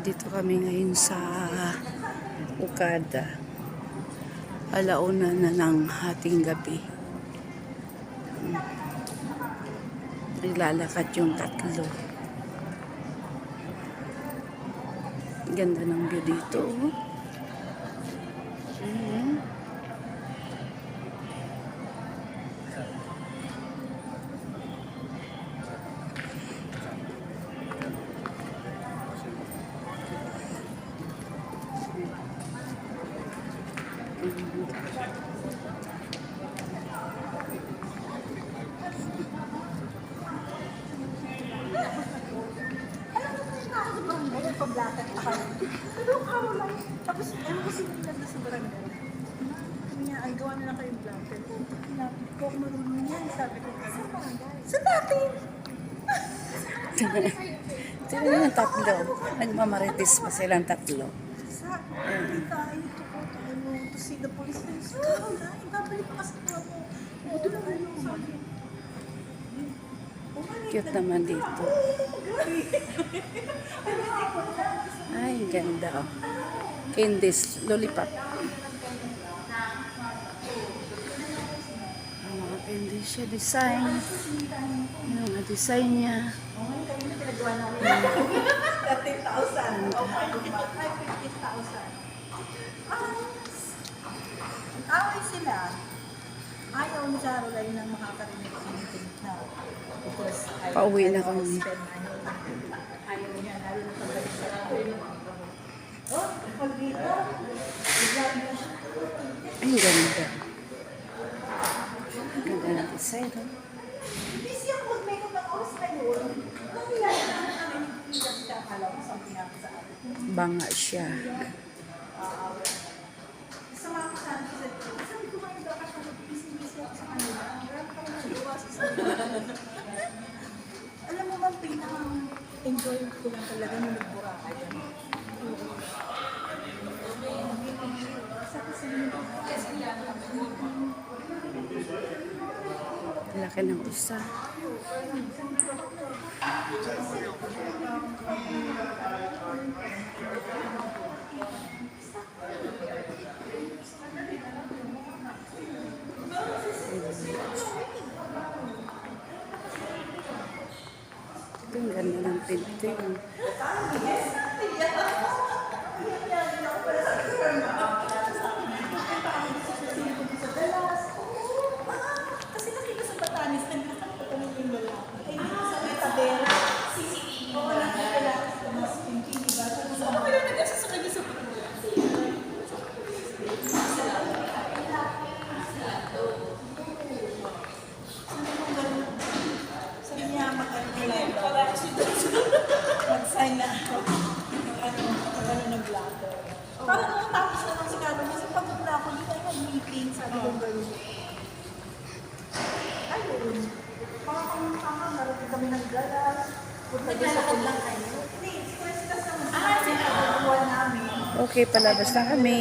Dito kami ngayon sa Ukada. Alauna na ng hating gabi. Hmm. Naglalakad yung tatlo. Ganda ng view dito. oh. Pablakat ako. Pero ako lang. Tapos, ano kasi nila sa barangay. Niya, ay gawa na lang kayong. Hinapit ko, ako marunong yan. Sabi ko, sa barangay. Sa dati. Sila yung tatlo. Nagmamarites pa silang tatlo. Sa, hindi tayo, ito ko, tayo mo, to see the police. Sa barangay, babalik ka kasi ko ako. O, doon lang kayo sa akin. Cute naman dito. Ay, ganda oh. Candice Lollipop. Ang mga candy siya design. Yung mga design niya. Namin. 30,000. O, 15,000. Away sila. Ayaw ni Caroline nang makakarinig ng meeting na. Because I, Pauwi na kami. spend money. Ayaw niya, lalo na sa Oh, pag dito, niya siya. Ay, ganda. Ganda ng design. oh. Busy ako mag-makeup ng oras na yun. Nangyayari na namin yung siya. Akala ko sa akin. Banga siya. Sa mga kasama ko, sabi ko ngayon daw kasi busy-busy ako sa kanila. Marami pa rin nagawa sa sarili. Alam mo bang pinaka-enjoy ko lang talaga nung nagbura ka yan. Laki ng usa. Ang ganda ng painting. Kasi nakita sa Batanes, nandito ko pa rin yung lalaki. Ay, dito sa may tabela. CCTV. Oo, nakita sa mas pinky, diba? Tapos ako kayo nag-asasakay niya sa Sabi niya, mag-ano mag-sign na ako. Ng ano, ng blatter. Parang nung tapos na nung sigado niya, sa pagod na ako, hindi tayo mag-meeting, sabi ko gano'n. Ayun. Mga kami-kama, narating kami ng galas. Sa lang kayo. Hindi, stress ka sa mga. Ah, sinabubuan namin. Okay, palabas na kami.